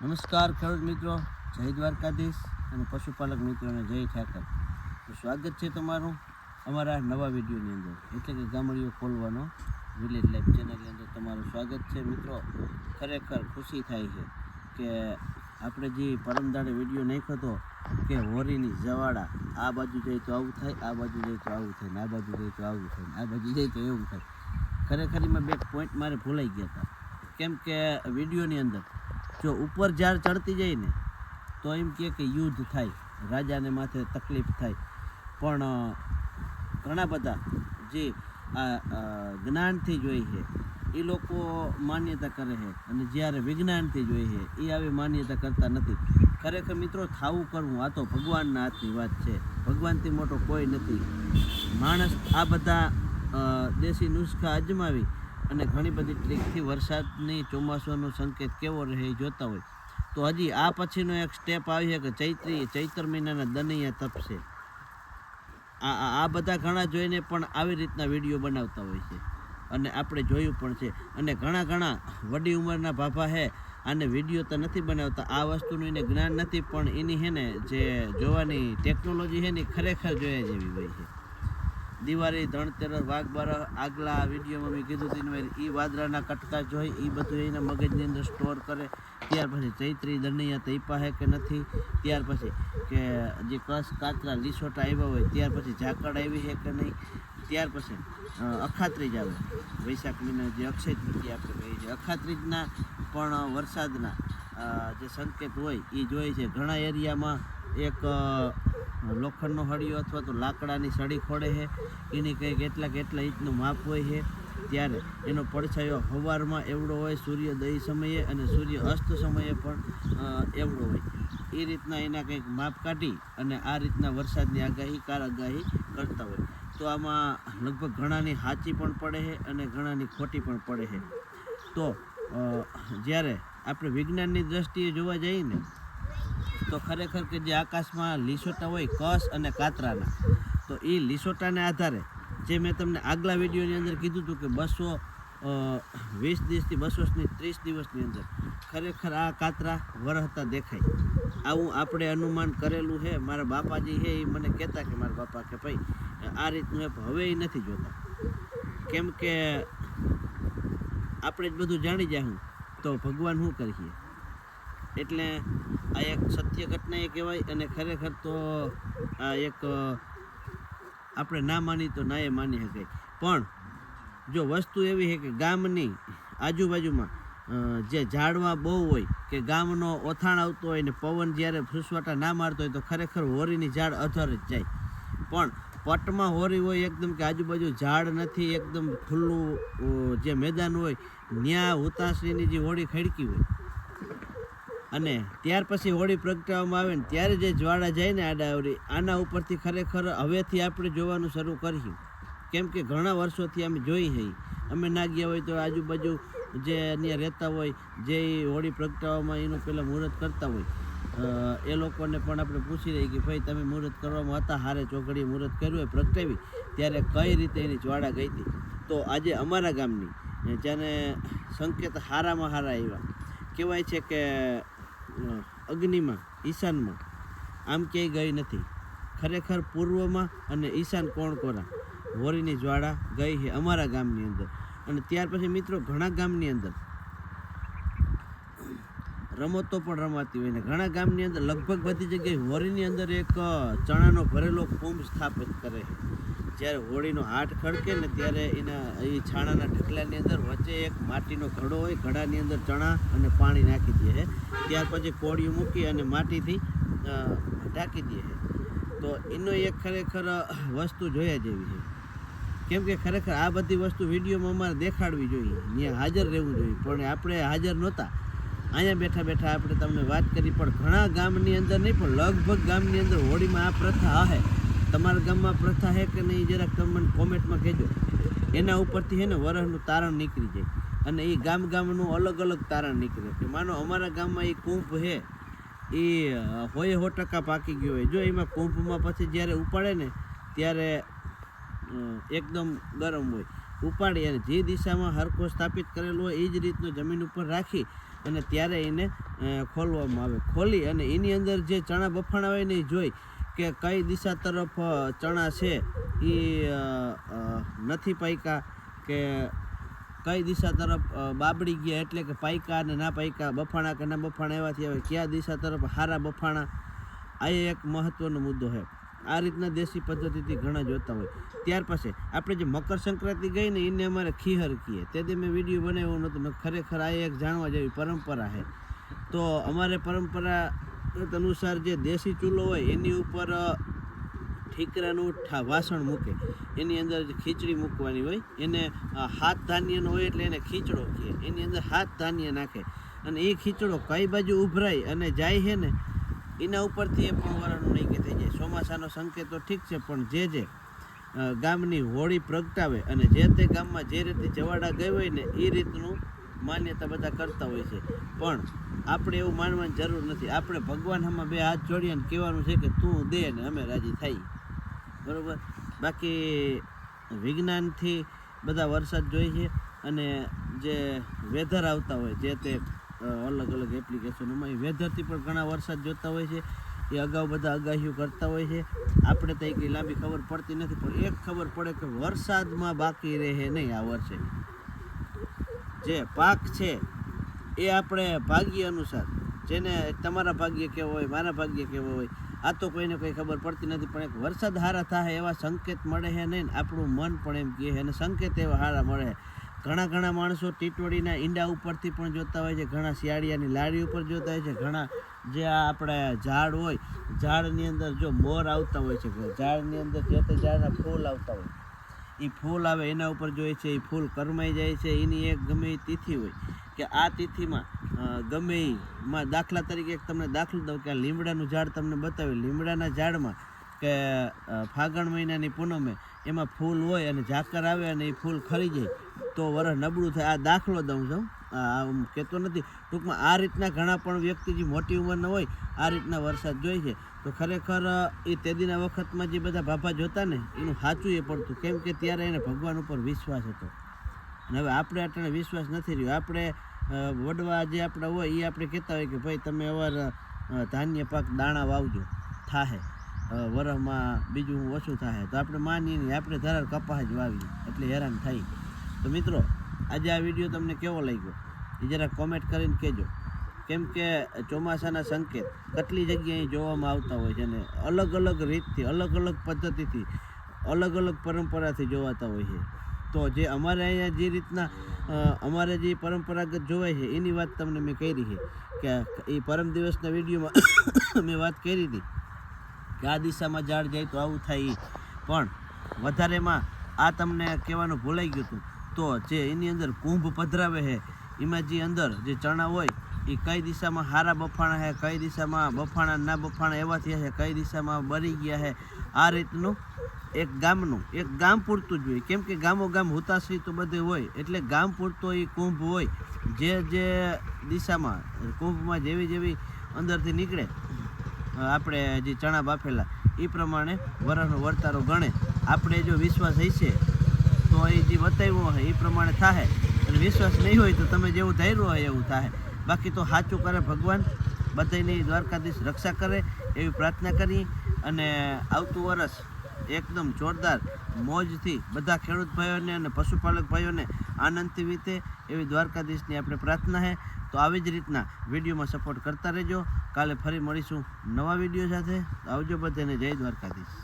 નમસ્કાર ખેડૂત મિત્રો, જય દ્વારકાધીશ અને પશુપાલક મિત્રોને જય ઠાકર. તો સ્વાગત છે તમારું અમારા નવા વિડીયોની અંદર. એટલે કે ગામડીઓ ખોલવાનો વિલેજ લાઈફ ચેનલની અંદર તમારું સ્વાગત છે મિત્રો. ખરેખર ખુશી થાય છે કે આપણે જે પરમદાડે વીડિયો નાખ્યો હતો કે હોરીની જવાડા, આ બાજુ જાય તો આવું થાય, આ બાજુ જાય તો આવું થાય, ને આ બાજુ જાય તો આવું થાય આ બાજુ જાય તો એવું થાય. ખરેખર એમાં બે પોઈન્ટ મારે ભૂલાઈ ગયા હતા. કેમ કે વિડીયોની અંદર જો ઉપર જ્યારે ચડતી જાય ને, તો એમ કહે કે યુદ્ધ થાય, રાજાને માથે તકલીફ થાય. પણ ઘણા બધા જે આ જ્ઞાનથી જોઈ છે, એ લોકો માન્યતા કરે છે. અને જ્યારે વિજ્ઞાનથી જોઈ છે, એ આવી માન્યતા કરતા નથી. ખરેખર મિત્રો, થાવું કરવું, આ તો ભગવાનના હાથની વાત છે. ભગવાનથી મોટો કોઈ નથી. માણસ આ બધા દેશી નુસ્ખા અજમાવી અને ઘણી બધી ટ્રીકથી વરસાદની ચોમાસાનો સંકેત કેવો રહે એ જોતા હોય. તો હજી આ પછીનો એક સ્ટેપ આવી છે કે ચૈત્રી, ચૈત્ર મહિનાના દનૈયા તપશે. આ, આ- બધા ઘણા જોઈને પણ આવી રીતના વીડિયો બનાવતા હોય છે. અને આપણે જોયું પણ છે. અને ઘણા ઘણા વડી ઉંમરના ભાભા હે, આને વીડિયો તો નથી બનાવતા. આ વસ્તુનું એને જ્ઞાન નથી, પણ એની છે ને જે જોવાની ટેકનોલોજી છે ને ખરેખર જોયા જેવી હોય છે. દિવાળી, ધણતેરસ વાઘ બારહ આગલા વિડીયોમાં મેં કીધું હતું એ વાદળાના કટકા જોઈ એ બધું એના મગજની અંદર સ્ટોર કરે. ત્યાર પછી ચૈત્રી, દનૈયા, તૈપા હે કે નથી? ત્યાર પછી કે જે કસ કાતરા લીસોટા આવ્યા હોય, ત્યાર પછી ઝાકળ આવી છે કે નહીં? ત્યાર પછી અખાત્રીજ આવે. વૈશાખ મહિના જે અક્ષય તૃતીય આપણે કહીએ છીએ અખાત્રીજના પણ વરસાદના જે સંકેત હોય એ જોઈએ છે. ઘણા એરિયામાં એક લોખંડનો હળિયો અથવા તો લાકડાની સળી ખોડે છે. એની કંઈક એટલા કેટલા ઇંચનું માપ હોય છે. ત્યારે એનો પડછાયો સવારમાં એવડો હોય સૂર્યોદય સમયે અને સૂર્ય અસ્ત સમયે પણ એવડો હોય. એ રીતના એના કંઈક માપ કાઢી અને આ રીતના વરસાદની આગાહી કાર આગાહી કરતા હોય. તો આમાં લગભગ ઘણાની સાચી પણ પડે છે અને ઘણાની ખોટી પણ પડે છે. તો જ્યારે આપણે વિજ્ઞાનની દ્રષ્ટિએ જોવા જઈએ ને તો ખરેખર કે જે આકાશમાં લીસોટા હોય કસ અને કાતરાના, તો એ લીસોટાને આધારે જે મેં તમને આગલા વિડીયોની અંદર કીધું હતું કે બસો વીસ દિવસથી બસોની ત્રીસ દિવસની અંદર ખરેખર આ કાતરા વરહતા દેખાય. આવું આપણે અનુમાન કરેલું છે, મારા બાપાજી છે એ મને કહેતા કે મારા બાપા કે ભાઈ, આ રીતનું એપ હવે એ નથી જોતા. કેમ કે આપણે જ બધું જાણી જાઉં તો ભગવાન શું કરીએ? એટલે આ એક સત્ય ઘટના એ કહેવાય અને ખરેખર તો આ એક આપણે ના માની તો ના એ માની શકાય પણ જો વસ્તુ એવી છે કે ગામની આજુબાજુમાં જે ઝાડવા બહુ હોય કે ગામનો ઓથાણ આવતો હોય ને પવન જ્યારે ફૂસવાટા ના મારતો હોય તો ખરેખર હોરીની ઝાડ અધર જ જાય. પણ પટમાં હોરી હોય એકદમ કે આજુબાજુ ઝાડ નથી, એકદમ ખુલ્લું જે મેદાન હોય ત્યાં હુતાશ્રીની જે હોળી ખડકી હોય અને ત્યાર પછી હોળી પ્રગટાવવામાં આવે ને ત્યારે જે જ્વાળા જાય ને આડાવડી આના ઉપરથી ખરેખર હવેથી આપણે જોવાનું શરૂ કર્યું. કેમ કે ઘણા વર્ષોથી અમે જોઈ હઈ. અમે ના ગયા હોય તો આજુબાજુ જે અહીંયા રહેતા હોય, જે હોળી પ્રગટાવવામાં એનું પહેલાં મુહૂર્ત કરતા હોય એ લોકોને પણ આપણે પૂછી રહી કે ભાઈ તમે મુહૂર્ત કરવામાં હતા? હારે ચોકડીએ મુહૂર્ત કર્યું હોય, પ્રગટાવી. ત્યારે કઈ રીતે એની જ્વાળા ગઈ હતી? તો આજે અમારા ગામની જેને સંકેત હારામાં હારા આવ્યા. કહેવાય છે કે અગ્નિમાં, ઈશાનમાં. આમ ક્યાંય ગઈ નથી. ખરેખર પૂર્વમાં અને ઈશાન કોણ કોરા? હોરીની જ્વાળા ગઈ છે અમારા ગામની અંદર. અને ત્યાર પછી મિત્રો ઘણા ગામની અંદર. રમતો પણ રમાતી હોય ને ઘણા ગામની અંદર લગભગ બધી જગ્યાએ વોરીની અંદર એક ચણાનો ભરેલો કુંભ સ્થાપિત કરે છે. જ્યારે હોળીનો હાથ ખડકે ને ત્યારે એના એ છાણાના ઢગલાની અંદર વચ્ચે એક માટીનો ઘડો હોય, ઘડાની અંદર ચણા અને પાણી નાખી દે છે. ત્યાર પછી કોળિયું મૂકી અને માટીથી ઢાંકી દે છે. તો એનો એક ખરેખર વસ્તુ જોયા જેવી છે. કેમ કે ખરેખર આ બધી વસ્તુ વિડીયોમાં અમારે દેખાડવી જોઈએ. ત્યાં હાજર રહેવું જોઈએ. પણ આપણે હાજર નહોતા. અહીંયા બેઠા બેઠા આપણે તમને વાત કરી, પણ ઘણા ગામની અંદર નહીં, પણ લગભગ ગામની અંદર હોળીમાં આ પ્રથા હે. તમારા ગામમાં પ્રથા છે કે નહીં, જરાક તમે મને કોમેન્ટમાં કહેજો. એના ઉપરથી છે ને વરસનું તારણ નીકળી જાય. અને એ ગામ ગામનું અલગ અલગ તારણ નીકળે. કે માનો અમારા ગામમાં એ કુંભ છે એ હોય સો ટકા પાકી ગયો હોય. જો એમાં કુંભમાં પછી જ્યારે ઉપાડે ને, ત્યારે એકદમ ગરમ હોય. ઉપાડી અને જે દિશામાં હરકો સ્થાપિત કરેલો હોય, એ જ રીતનો જમીન ઉપર રાખી અને ત્યારે એને ખોલવામાં આવે. ખોલી અને એની અંદર જે ચણા બફાણા હોય ને એ જોઈ. કે કઈ દિશા તરફ ચણા છે એ નથી પાયકા કે કઈ દિશા તરફ બાબડી ગયા એટલે કે પાયકા ને ના પાયકા, બફાણા કે ના બફાણા એવાથી આવે, કયા દિશા તરફ હારા બફાણા? આ એક મહત્વનો મુદ્દો છે. આ રીતના દેશી પદ્ધતિથી ઘણા જોતા હોય. ત્યાર પછી આપણે જે મકર સંક્રાંતિ ગઈ ને એને અમારે ખીહર કહીએ તેથી મેં વીડિયો બનાવ્યો નહોતો મેં ખરેખર આ એક જાણવા જેવી પરંપરા છે. તો અમારે પરંપરા અનુસાર જે દેશી ચૂલો હોય, એની ઉપર ઠીકરાનું વાસણ મૂકે. એની અંદર ખીચડી મૂકવાની હોય, એને હાથ ધાન્યનો હોય એટલે એને ખીચડો કહે. એની અંદર હાથ ધાન્ય નાખે. અને એ ખીચડો કઈ બાજુ ઉભરાય અને જાય છે ને, એના ઉપરથી એ પણ વરણનું નહીં કે થઈ જાય. ચોમાસાનો સંકેત તો ઠીક છે, પણ જે જે ગામની હોળી પ્રગટાવે અને જે તે ગામમાં જે રીતે જવાડા ગઈ હોય ને, એ રીતનું માન્યતા બધા કરતા હોય છે. પણ આપણે એવું માનવાની જરૂર નથી. આપણે ભગવાન આમાં બે હાથ જોડીએ અને કહેવાનું છે કે તું દે ને અમે રાજી થઈ બરાબર? બાકી વિજ્ઞાનથી બધા વરસાદ જોઈએ છે અને જે વેધર આવતા હોય, જે તે અલગ અલગ એપ્લિકેશનોમાં એ વેધરથી પણ ઘણા વરસાદ જોતા હોય છે. એ અગાઉ બધા આગાહીઓ કરતા હોય છે. આપણે તો એક લાંબી ખબર પડતી નથી, પણ એક ખબર પડે કે વરસાદમાં બાકી રહે નહીં આ વર્ષે. જે પાક છે, એ આપણે ભાગ્ય અનુસાર, જેને તમારા ભાગ્ય કેવો હોય, મારા ભાગ્ય કેવો હોય, આ તો કોઈને કંઈ ખબર પડતી નથી, પણ એક વરસાદ હારા થાય એવા સંકેત મળે છે નહીં આપણું મન પણ એમ કહે અને સંકેત એવા હારા મળે ઘણા ઘણા માણસો ટીટોડીના ઈંડા ઉપરથી પણ જોતા હોય છે, ઘણા શિયાળિયાની લારી ઉપર જોતા હોય છે, ઘણા જે આ આપણે ઝાડ હોય, ઝાડની અંદર જો મોર આવતા હોય છે, ઝાડની અંદર જે તે ઝાડના ફૂલ આવતા હોય એ ફૂલ આવે એના ઉપર જોઈએ છે એ ફૂલ કરમાઈ જાય છે, એની એક ગમે એ તિથિ હોય કે આ તિથિમાં ગમે એમાં દાખલા તરીકે એક તમને દાખલો દઉં કે આ લીમડાનું ઝાડ તમને બતાવ્યું. લીમડાના ઝાડમાં કે ફાગણ મહિનાની પૂનમે એમાં ફૂલ હોય અને ઝાકર આવે અને એ ફૂલ ખરી જાય, તો વરસ નબળું થાય. આ દાખલો દઉં છું. કહેતો નથી. ટૂંકમાં આ રીતના ઘણા પણ વ્યક્તિ જે મોટી ઉંમરના હોય, આ રીતના વરસાદ જોઈ છે. તો ખરેખર એ તેદીના વખતમાં જે બધા ભાભા જોતા ને, એનું સાચું એ પડતું. કેમ કે ત્યારે એને ભગવાન ઉપર વિશ્વાસ હતો. અને હવે આપણે અટાણે વિશ્વાસ નથી રહ્યો. આપણે વડવા જે આપણા હોય એ આપણે કહેતા હોય કે, ભાઈ, તમે અવાર ધાન્ય પાક દાણા વાવજો. થાહે. વરસમાં બીજું ઓછું થાય તો આપણે માનીએ નહીં. આપણે ધરાર કપાસ જ વાવીએ. એટલે હેરાન થાય. તો મિત્રો, આજે આ વીડિયો તમને કેવો લાગ્યો? એ જરા કોમેન્ટ કરીને કહેજો. કેમ કે ચોમાસાના સંકેત કેટલી જગ્યાએ જોવામાં આવતા હોય છે અને અલગ અલગ રીતથી, અલગ અલગ પદ્ધતિથી, અલગ અલગ પરંપરાથી જોવાતા હોય છે. તો જે અમારે અહીંયા જે રીતના અમારે જે પરંપરાગત જોવાય છે, એની વાત તમને મેં કરી છે કે એ પરમ દિવસના વિડીયોમાં મેં વાત કરી હતી કે આ દિશામાં ઝાડ જાય તો આવું થાય. પણ વધારેમાં આ તમને કહેવાનું ભૂલાઈ ગયું હતું તો જે એની અંદર કુંભ પધરાવે છે, એમાં જે અંદર જે ચણા હોય, એ કઈ દિશામાં હારા બફાણા છે, કઈ દિશામાં બફાણા, ના બફાણા એવા થયા છે કઈ દિશામાં બરી ગયા છે, આ રીતનું એક ગામનું, એક ગામ પૂરતું જ હોય. કેમ કે ગામો ગામ હુતાશ્રી તો બધે હોય, એટલે ગામ પૂરતો એ કુંભ હોય, જે જે દિશામાં, કુંભમાં જેવી જેવી અંદરથી નીકળે, આપણે જે ચણા બાફેલા, એ પ્રમાણે વરાનો વર્તારો ગણે. આપણે જો વિશ્વાસ હશે તો એ જે બતાવ્યું હોય એ પ્રમાણે થાય અને વિશ્વાસ નહીં હોય તો તમે જેવું ધાર્યું હોય એવું થાય બાકી તો સાચું કરે ભગવાન બધાની દ્વારકાધીશ રક્ષા કરે એવી પ્રાર્થના કરી અને આવતું વરસ એકદમ જોરદાર મોજથી બધા ખેડૂત ભાઈઓને અને પશુપાલક ભાઈઓને આનંદથી વીતે એવી દ્વારકાધીશની આપણે પ્રાર્થના છે તો આવી જ રીતના વિડીયોમાં સપોર્ટ કરતા રહેજો. કાલે ફરી મળીશું નવા વીડિયો સાથે. આવજો બધાને જય દ્વારકાધીશ.